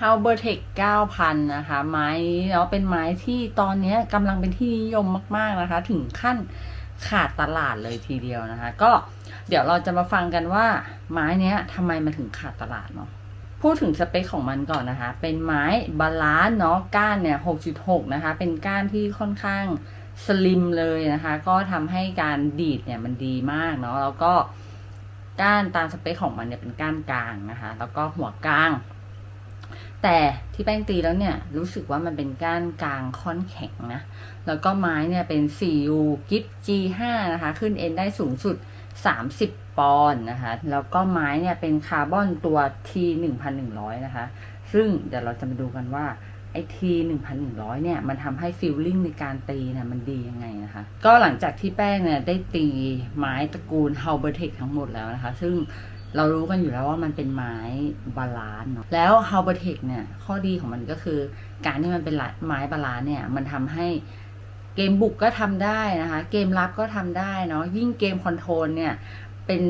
h a l b e r t e c 9,000 นะคะ ไม้นี้เนาะเป็นไม้ที่ตอนนี้กำลังเป็นที่นิยมมาก ๆนะคะ ถึงขั้นขาดตลาดเลยทีเดียวนะคะ ก็เดี๋ยวเราจะมาฟังกันว่า ไม้นี้ทำไมมันถึงขาดตลาดเนาะพูดถึงสเปคของมันก่อนนะคะ เป็นไม้บาลาน์เนาะก้านเนี่ย6.6 นะคะ เป็นก้านที่ค่อนข้างสลิมเลยนะคะ ก็ทำให้การดีดเนี่ยมันดีมากเนาะแล้วก็ก้านตามสเปคของมันเนี่ยเป็นก้านกลางนะคะ แล้วก็หัวกลาง แต่ที่แป้งตีแล้วเนี่ยรู้สึกว่ามันเป็นก้านกลางค่อนแข็งนะ แล้วก็ไม้เนี่ยเป็น 4U กิฟ G5 นะคะ ขึ้นเอ็นได้สูงสุด 30 ปอนด์นะคะ แล้วก็ไม้เนี่ยเป็นคาร์บอนตัว T 1100 นะคะ ซึ่งเดี๋ยวเราจะมาดูกันว่าไอ้ T 1100เนี่ยมันทำให้ฟิลลิ่งในการตีเนี่ยมันดียังไงนะคะ ก็หลังจากที่แป้งเนี่ยได้ตีไม้ตระกูล h a l b e r t e c ทั้งหมดแล้วนะคะ ซึ่ง เรารู้กันอยู่แล้วว่ามันเป็นไม้บาลานซ์เนาะแล้ว h a l b e r t e c เนี่ยข้อดีของมันก็คือ การที่มันเป็นไม้บาลานซ์เนี่ยมันทำให้เกมบุกก็ทำได้นะคะ เกมรับก็ทำได้เนาะยิ่งเกมคอนโทรลเนี่ยเป็น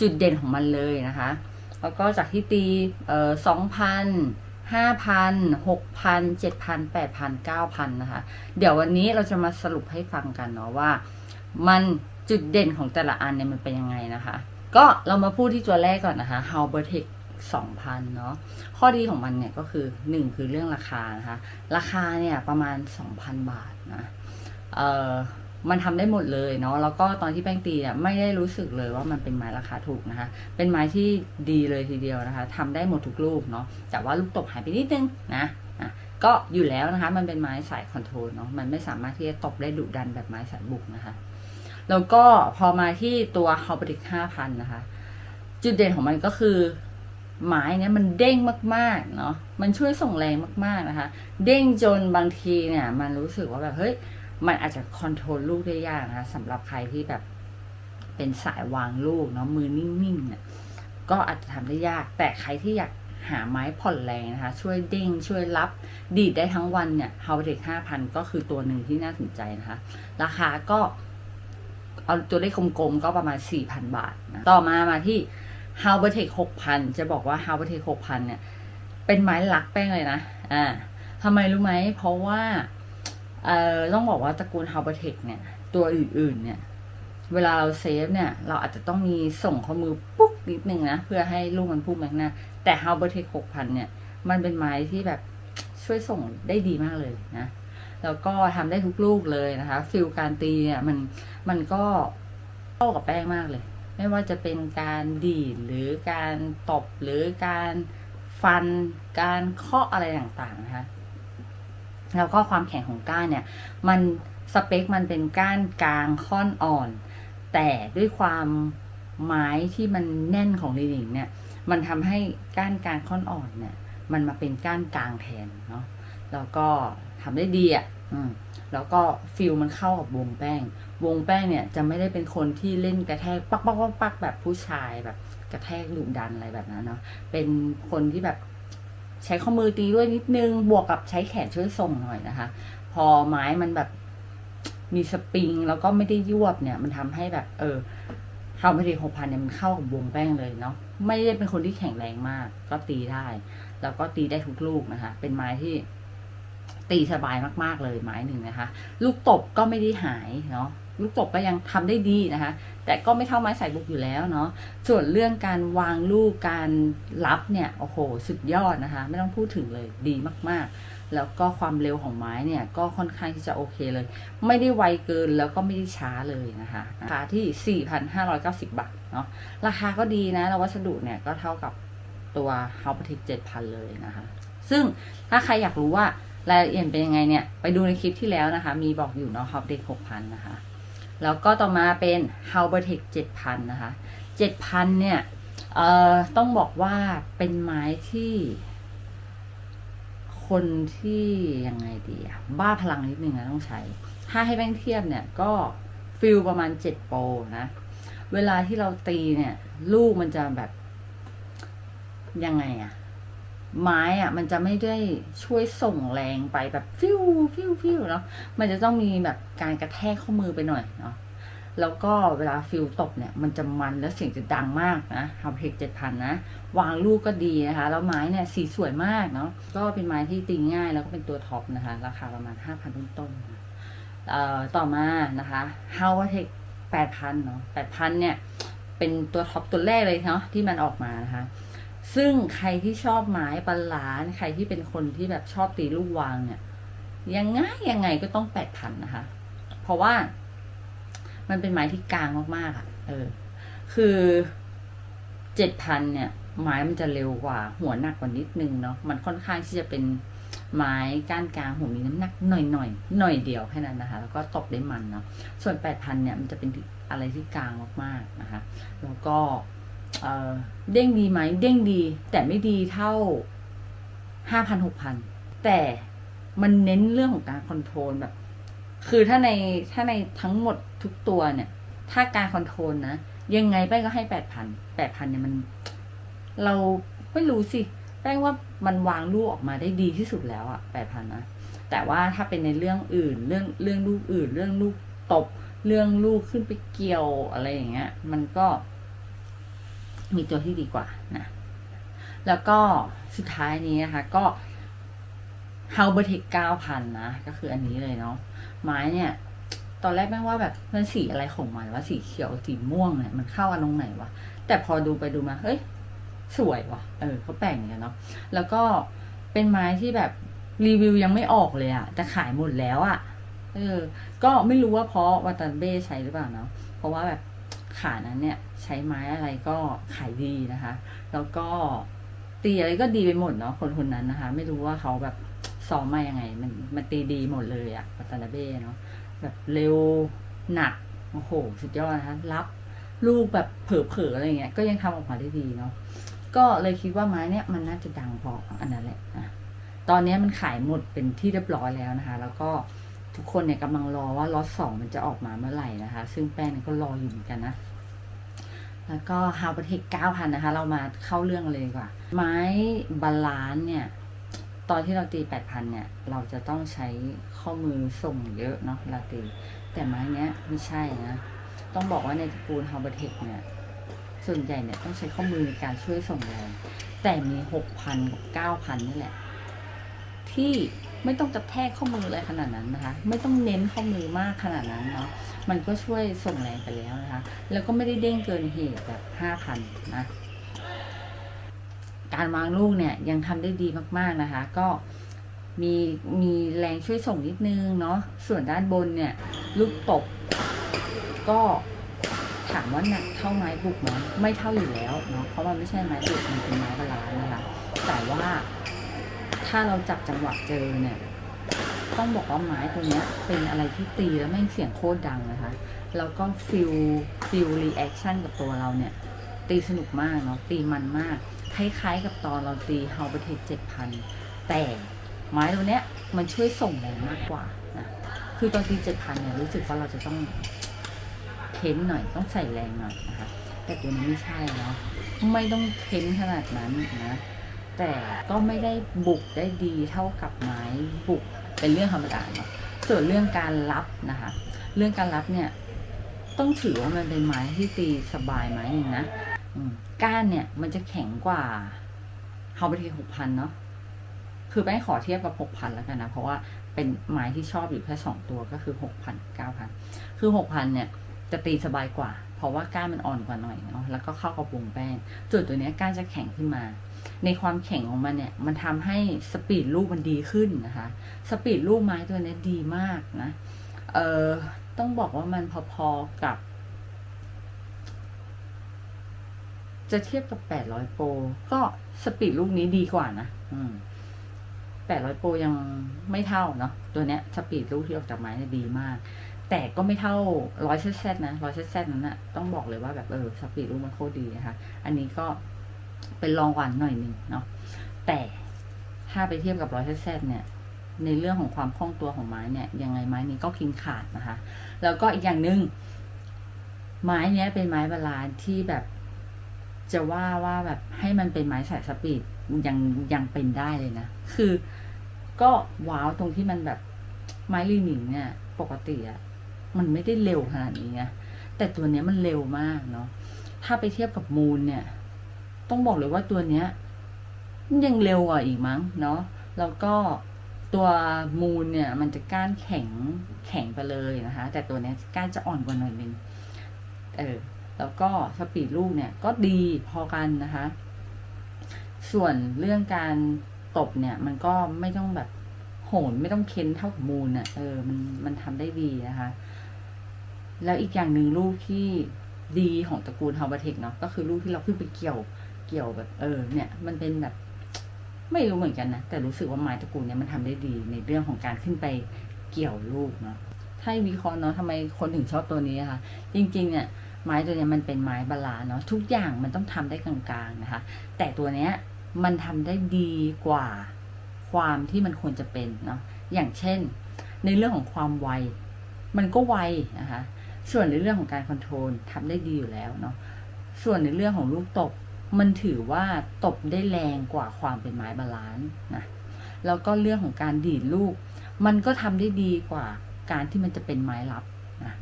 จุดเด่นของมันเลยนะคะ แล้วก็จากที่ตีเอ่อสองพันห้าพันหกพันเจ็ดพันแปดพันเก้าพันนะคะ เดี๋ยววันนี้เราจะมาสรุปให้ฟังกันเนาะว่า มันจุดเด่นของแต่ละอันเนี่ยมันเป็นยังไงนะคะ ก็เรามาพูดที่ตัวแรกก่อนนะคะ h a l b e r t e c 2,000 เนาะข้อดีของมันเนี่ยก็คือ 1 คือเรื่องราคานะคะ ราคาเนี่ยประมาณ 2,000 บาทนะเอ่อมันทำได้หมดเลยเนาะแล้วก็ตอนที่แป้งตีเนี่ยไม่ได้รู้สึกเลยว่ามันเป็นไม้ราคาถูกนะคะ เป็นไม้ที่ดีเลยทีเดียวนะคะทำได้หมดทุกลูกเนาะแต่ว่าลูกตบหายไปนิดนึงนะอะก็อยู่แล้วนะคะ มันเป็นไม้สายคอนโทรลเนาะมันไม่สามารถที่จะตบได้ดุดันแบบไม้สายบุกนะคะ แล้วก็พอมาที่ตัว h a l b e r t i c 5,000 นะคะ จุดเด่นของมันก็คือ ไม้เนี่ยมันเด้งมาก ๆ เนาะมันช่วยส่งแรงมาก ๆ นะคะ เด้งจนบางทีเนี่ย มันรู้สึกว่าแบบเฮ้ยมันอาจจะคอนโทรลลูกได้ยากนะคะสำหรับใครที่แบบเป็นสายวางลูกเนาะมือนิ่งๆเนี่ยก็อาจจะทำได้ยาก แต่ใครที่อยากหาไม้ผ่อนแรงนะคะ ช่วยเด้งช่วยรับดีดได้ทั้งวันเนี่ยฮาวเดกห้าพันก็คือตัวหนึ่งที่น่าสนใจนะคะ ราคาก็ เอาตัวเลขกลมๆก็ประมาณ 4,000 บาทนะต่อมามาที่ h a l b e r t e c 6,000 จะบอกว่า h a l b e r t e c 6,000 เนี่ย เป็นไม้หลักแป้งเลยนะ อ่าทำไมรู้ไหม เพราะว่า เอ่อ ต้องบอกว่าตระกูล h a l b e r t e c เนี่ย ตัวอื่นๆ เนี่ย เวลาเราเซฟเนี่ย เราอาจจะต้องมีส่งข้อมือปุ๊กนิดนึงนะ เพื่อให้ลูกมันพุ่งไปข้างหน้า แต่ h a l b e r t e c 6,000 เนี่ย มันเป็นไม้ที่แบบช่วยส่งได้ดีมากเลยนะ แล้วก็ทำได้ทุกลูกเลยนะคะฟิลการตีเนี่ยมันมันก็เข้ากับแป้งมากเลย ไม่ว่าจะเป็นการดีดหรือการตบหรือการฟันการเคาะอะไรต่างๆนะคะแล้วก็ความแข็งของก้านเนี่ย มันสเปคมันเป็นก้านกลางค่อนอ่อน แต่ด้วยความไม้ที่มันแน่นของลินิงเนี่ย มันทำให้ก้านกลางค่อนอ่อนเนี่ย มันมาเป็นก้านกลางแทนเนาะแล้วก็ ทำได้ดีอะแล้วก็ฟิลมันเข้ากับวงแป้ง วงแป้งเนี่ยจะไม่ได้เป็นคนที่เล่นกระแทกปักปักปักปักแบบผู้ชายแบบกระแทกดุดันอะไรแบบนั้นเนาะ เป็นคนที่แบบใช้ข้อมือตีด้วยนิดนึง บวกกับใช้แขนช่วยส่งหน่อยนะคะ พอไม้มันแบบมีสปริงแล้วก็ไม่ได้ยวบเนี่ย มันทำให้แบบ เออเฮาไม่ได้หกพันเนี่ยมันเข้ากับวงแป้งเลยเนาะ ไม่ได้เป็นคนที่แข็งแรงมาก ก็ตีได้ แล้วก็ตีได้ทุกลูกนะคะ เป็นไม้ที่ ตีสบายมากๆเลยไม้หนึ่งนะคะ ลูกตบก็ไม่ได้หายเนาะลูกตบก็ยังทำได้ดีนะคะ แต่ก็ไม่เท่าไม้สายบุกอยู่แล้วเนาะส่วนเรื่องการวางลูกการรับเนี่ยโอ้โหสุดยอดนะคะ ไม่ต้องพูดถึงเลยดีมากๆ แล้วก็ความเร็วของไม้เนี่ยก็ค่อนข้างที่จะโอเคเลย ไม่ได้ไวเกินแล้วก็ไม่ได้ช้าเลยนะคะราคาที่ 4,590 บาทเนาะราคาก็ดีนะแล้ววัสดุเนี่ยก็เท่ากับตัว h o u s e p r o t e c 7,000เลยนะคะ ซึ่งถ้าใครอยากรู้ว่า รายละเอียดเป็นยังไงเนี่ย ไปดูในคลิปที่แล้วนะคะ มีบอกอยู่เนาะ h o u s e p r o t e c 6,000 นะคะ แล้วก็ต่อมาเป็น h o u s e r t e c 7,000 นะคะ 7,000 เนี่ย เอ่อ ต้องบอกว่าเป็นไม้ที่ คนที่ยังไงดีอะบ้าพลังนิดนึงนะต้องใช้ ถ้าให้แป้งเทียบเนี่ยก็ฟิลประมาณ 7 โปรนะ เวลาที่เราตีเนี่ย ลูกมันจะแบบยังไงอะ ไม้อะมันจะไม่ได้ช่วยส่งแรงไปแบบฟิวฟิวฟิวเนาะมันจะต้องมีแบบการกระแทกข้อมือไปหน่อยเนาะแล้วก็เวลาฟิลตบเนี่ยมันจะมันและเสียงจะดังมากนะทำเพกเจ็ดพันนะวางลูกก็ดีนะคะ แล้วไม้เนี่ยสีสวยมากเนาะก็เป็นไม้ที่ตีง่ายแล้วก็เป็นตัวท็อปนะคะ ราคาประมาณห้าพันต้นๆนเอ่อต่อมานะคะ h o w t e c แปดพันเนาะแปดพันเนี่ย เป็นตัวท็อปตัวแรกเลยเนาะที่มันออกมานะคะ ซึ่งใครที่ชอบไม้บาลาใครที่เป็นคนที่แบบชอบตีลูกวางเนี่ย ยังไงยังไงก็ต้องแปดพันนะคะ เพราะว่า มันเป็นไม้ที่กลางมากๆอะ่ะ เออ คือเจ็ดพันเนี่ยไม้มันจะเร็วกว่า หัวหนักกว่านิดนึงเนาะมันค่อนข้างที่จะเป็นไม้ก้านกลางหัวมีน้ำหนักหน่อยหน่อยหน่อยเดียวแค่นั้นนะคะ แล้วก็ตบได้มันเนาะส่วนแปดพันเนี่ยมันจะเป็นอะไรที่กลางมากๆนะคะ แล้วก็ เด้งดีไหมเด้งดี แต่ไม่ดีเท่าห้าพันหกพันแต่มันเน้นเรื่องของการคอนโทรลแบบ คือถ้าในถ้าในทั้งหมดทุกตัวเนี่ย ถ้าการคอนโทรลนะ ยังไงแป้งก็ให้แปดพันแปดพันเนี่ยมัน เราไม่รู้สิ แป้งว่ามันวางลูกออกมาได้ดีที่สุดแล้วอะแปดพันนะแต่ว่าถ้าเป็นในเรื่องอื่น เรื่องเรื่องลูกอื่น เรื่องลูกตบ เรื่องลูกขึ้นไปเกี่ยวอะไรอย่างเงี้ย มันก็ มีตัวที่ดีกว่านะแล้วก็สุดท้ายนี้นะคะ ก็ h a l b e r t e c 9,000 นะ ก็คืออันนี้เลยเนาะไม้เนี่ย ตอนแรกแม่งว่าแบบมันสีอะไรของมันว่าสีเขียวสีม่วงเนี่ยมันเข้ากันตรงไหนวะแต่พอดูไปดูมา เฮ้ย สวยว่ะ เออเขาแปลงเงี้ยเนาะแล้วก็เป็นไม้ที่แบบรีวิวยังไม่ออกเลยอะแต่ขายหมดแล้วอะเออ ก็ไม่รู้ว่าเพราะวัตันเบ้ใช้หรือเปล่าเนาะเพราะว่าแบบ ขานั้นเนี่ยใช้ไม้อะไรก็ขายดีนะคะ แล้วก็ตีอะไรก็ดีไปหมดเนาะคนคนนั้นนะคะ ไม่รู้ว่าเขาแบบซ้อมมายังไง มันมันตีดีหมดเลยอะวัตานาเบ้เนาะแบบเร็วหนักโอ้โหสุดยอดนะคะรับลูกแบบเผลอๆอะไรเงี้ยก็ยังทำออกมาได้ดีเนาะก็เลยคิดว่าไม้เนี่ยมันน่าจะดังพออันนั้นแหละนะตอนนี้มันขายหมดเป็นที่เรียบร้อยแล้วนะคะ แล้วก็ ทุกคนเนี่ยกำลังรอว่าล็อตสองมันจะออกมาเมื่อไหร่นะคะ ซึ่งแป้งก็รออยู่เหมือนกันนะ แล้วก็ฮาวเปอร์เทค9,000นะคะ เรามาเข้าเรื่องเลยดีกว่า ไม้บาลานเนี่ย ตอนที่เราตี8,000เนี่ย เราจะต้องใช้ข้อมือส่งเยอะเนาะเวลาตี แต่ไม้เนี้ยไม่ใช่นะ ต้องบอกว่าในตระกูลฮาวเปอร์เทคเนี่ย ส่วนใหญ่เนี่ยต้องใช้ข้อมือในการช่วยส่งแรงแต่มี6,000กับ9,000นี่แหละ ที่ ไม่ต้องกระแทกข้อมือเลยขนาดนั้นนะคะ ไม่ต้องเน้นข้อมือมากขนาดนั้นเนาะมันก็ช่วยส่งแรงไปแล้วนะคะ แล้วก็ไม่ได้เด้งเกินเหตุแบบห้าพันนะการวางลูกเนี่ยยังทำได้ดีมากๆนะคะ ก็มีมีแรงช่วยส่งนิดนึงเนาะส่วนด้านบนเนี่ย ลูกตบก็ถามว่าหนักเท่าไม้บุกไหมไม่เท่าอยู่แล้วเนาะเพราะมันไม่ใช่ไม้บุกมันเป็นไม้บาลานซ์นะคะแต่ว่า ถ้าเราจับจังหวะเจอเนี่ย ต้องบอกว่าไม้ตัวเนี้ย เป็นอะไรที่ตีแล้วแม่เสียงโคตรดังนะคะ แล้วก็ฟิลฟิลรีแอคชั่นกับตัวเราเนี่ย ตีสนุกมากเนาะตีมันมาก คล้ายๆกับตอนเราตีเฮาเบเทเจ็ดพันแต่ไม้ตัวเนี้ยมันช่วยส่งแรงมากกว่านะคือตอนตีเจ็ดพันเนี่ยรู้สึกว่าเราจะต้องเค้นหน่อยต้องใส่แรงหน่อยนะคะ แต่ตัวนี้ไม่ใช่เนาะไม่ต้องเค้นขนาดนั้นนะ แต่ก็ไม่ได้บุกได้ดีเท่ากับไม้บุกเป็นเรื่องธรรมดาเนาะส่วนเรื่องการรับนะคะ เรื่องการรับเนี่ยต้องถือว่ามันเป็นไม้ที่ตีสบายไม้หนึ่งนะก้านเนี่ยมันจะแข็งกว่าเฮาไปทีหกพันเนาะคือไม่ขอเทียบกับหกพันแล้วกันนะ เพราะว่าเป็นไม้ที่ชอบอยู่แค่สองตัวก็คือหกพันเก้าพันคือหกพันเนี่ยจะตีสบายกว่า เพราะว่าก้านมันอ่อนกว่าหน่อยเนาะแล้วก็เข้ากับวงแป้งส่วนตัวนี้ก้านจะแข็งขึ้นมา ในความแข็งของมันเนี่ย มันทำให้สปีดลูกมันดีขึ้นนะคะ สปีดลูกไม้ตัวนี้ดีมากนะ เออต้องบอกว่ามันพอๆกับ จะเทียบกับ800โปรก็สปีดลูกนี้ดีกว่านะอืม800โปรยังไม่เท่าเนาะตัวเนี้ยสปีดลูกที่ออกจากไม้เนี่ยดีมาก แต่ก็ไม่เท่าร้อยเซตเซตนะร้อยเซตเซตนั้นนะต้องบอกเลยว่าแบบเออสปีดลูกมันโคตรดีนะคะ อันนี้ก็ เป็นรองกว่าหน่อยหนึ่งเนาะแต่ถ้าไปเทียบกับร้อยเซตเซตเนี่ย ในเรื่องของความคล่องตัวของไม้เนี่ยยังไงไม้นี้ก็คิงขาดนะคะ แล้วก็อีกอย่างหนึ่งไม้เนี้ยเป็นไม้บาลานที่แบบจะว่าว่าแบบให้มันเป็นไม้สายสปีดยังยังเป็นได้เลยนะ คือก็ว้าวตรงที่มันแบบไม้ลีหนิงเนี่ย ปกติอะมันไม่ได้เร็วขนาดนี้ไงแต่ตัวเนี้ยมันเร็วมากเนาะถ้าไปเทียบกับมูลเนี่ย ต้องบอกเลยว่าตัวเนี้ยมันยังเร็วกว่าอีกมั้งเนาะแล้วก็ตัวมูลเนี่ยมันจะก้านแข็งแข็งไปเลยนะคะ แต่ตัวเนี้ยก้านจะอ่อนกว่าหน่อยนึงเออแล้วก็สปีดลูกเนี่ยก็ดีพอกันนะคะ ส่วนเรื่องการตบเนี่ย มันก็ไม่ต้องแบบโหนไม่ต้องเค้นเท่ากับมูลน่ะเออมันมันทำได้ดีนะคะ แล้วอีกอย่างหนึ่งลูกที่ดีของตระกูลฮาวเวเทคเนาะก็คือลูกที่เราขึ้นไปเกี่ยว เกี่ยวแบบ เออ เนี่ย มันเป็นแบบ ไม่รู้เหมือนกันนะ แต่รู้สึกว่าไม้ตระกูลเนี่ยมันทำได้ดีในเรื่องของการขึ้นไปเกี่ยวลูกเนาะถ้าวิเคราะห์เนาะทำไมคนถึงชอบตัวนี้อะคะจริงๆ เนี่ยไม้ตัวเนี้ยมันเป็นไม้บาลานเนาะทุกอย่างมันต้องทำได้กลางๆนะคะ แต่ตัวเนี้ยมันทำได้ดีกว่าความที่มันควรจะเป็นเนาะอย่างเช่น ในเรื่องของความไว มันก็ไวนะคะส่วนในเรื่องของการคอนโทรลทำได้ดีอยู่แล้วเนาะส่วนในเรื่องของลูกตบ มันถือว่าตบได้แรงกว่าความเป็นไม้บาลานซ์นะแล้วก็เรื่องของการดีดลูก มันก็ทำได้ดีกว่าการที่มันจะเป็นไม้ลับนะ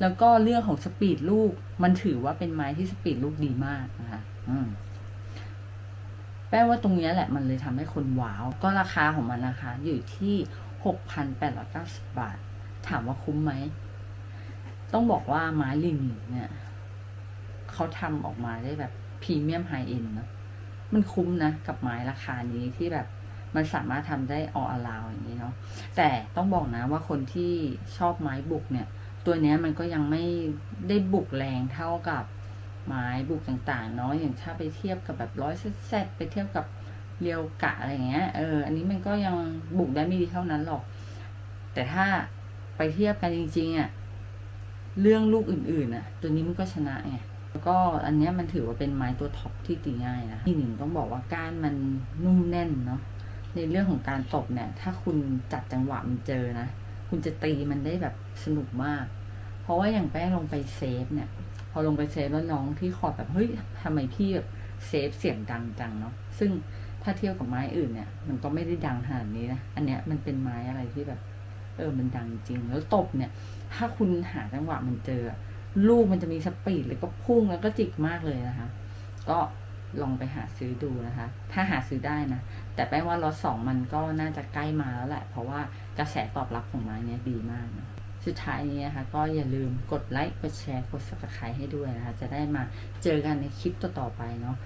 แล้วก็เรื่องของสปีดลูก มันถือว่าเป็นไม้ที่สปีดลูกดีมากนะคะอืมแปลว่าตรงนี้แหละมันเลยทำให้คนว้าว ก็ราคาของมันนะคะ อยู่ที่ 6,890 บาท ถามว่าคุ้มไหม ต้องบอกว่าไม้ลินิเนี่ยเขาทำออกมาได้แบบ พรีเมียมไฮเอ็นเนอะมันคุ้มนะกับไม้ราคานี้ที่แบบมันสามารถทำได้อออลาวอย่างนี้เนาะแต่ต้องบอกนะว่าคนที่ชอบไม้บุกเนี่ย ตัวเนี้ยมันก็ยังไม่ได้บุกแรงเท่ากับไม้บุกต่างๆเนาะอย่างถ้าไปเทียบกับแบบร้อยเซตไปเทียบกับเรียวกะอะไรเงี้ยเอออันนี้มันก็ยังบุกได้ไม่ดีเท่านั้นหรอก แต่ถ้าไปเทียบกันจริงๆอะ่ะเรื่องลูกอื่นๆอะ ตัวนี้มันก็ชนะไง แล้วก็อันนี้มันถือว่าเป็นไม้ตัวท็อปที่ตีง่ายนะที่หนึ่งต้องบอกว่าก้านมันนุ่มแน่นเนาะในเรื่องของการตบเนี่ย ถ้าคุณจัดจังหวะมันเจอนะ คุณจะตีมันได้แบบสนุกมาก เพราะว่าอย่างแป้งลงไปเซฟเนี่ย พอลงไปเซฟแล้วน้องที่คอร์ดแบบเฮ้ยทำไมพี่แบบเซฟเสียงดังจังเนาะซึ่งถ้าเทียบกับไม้อื่นเนี่ย มันก็ไม่ได้ดังขนาดนี้นะอันเนี้ยมันเป็นไม้อะไรที่แบบ เออมันดังจริง แล้วตบเนี่ย ถ้าคุณหาจังหวะมันเจอ ลูกมันจะมีสปีดเลยก็พุ่งแล้วก็จิกมากเลยนะคะ ก็ลองไปหาซื้อดูนะคะ ถ้าหาซื้อได้นะ แต่แป้งว่าล็อตสองมันก็น่าจะใกล้มาแล้วแหละ เพราะว่ากระแสตอบรับของไม้เนี้ยดีมากนะสุดท้ายนี้นะคะ ก็อย่าลืมกดไลค์ กดแชร์ กด subscribe ให้ด้วยนะคะ จะได้มาเจอกันในคลิปต่อๆไปเนาะ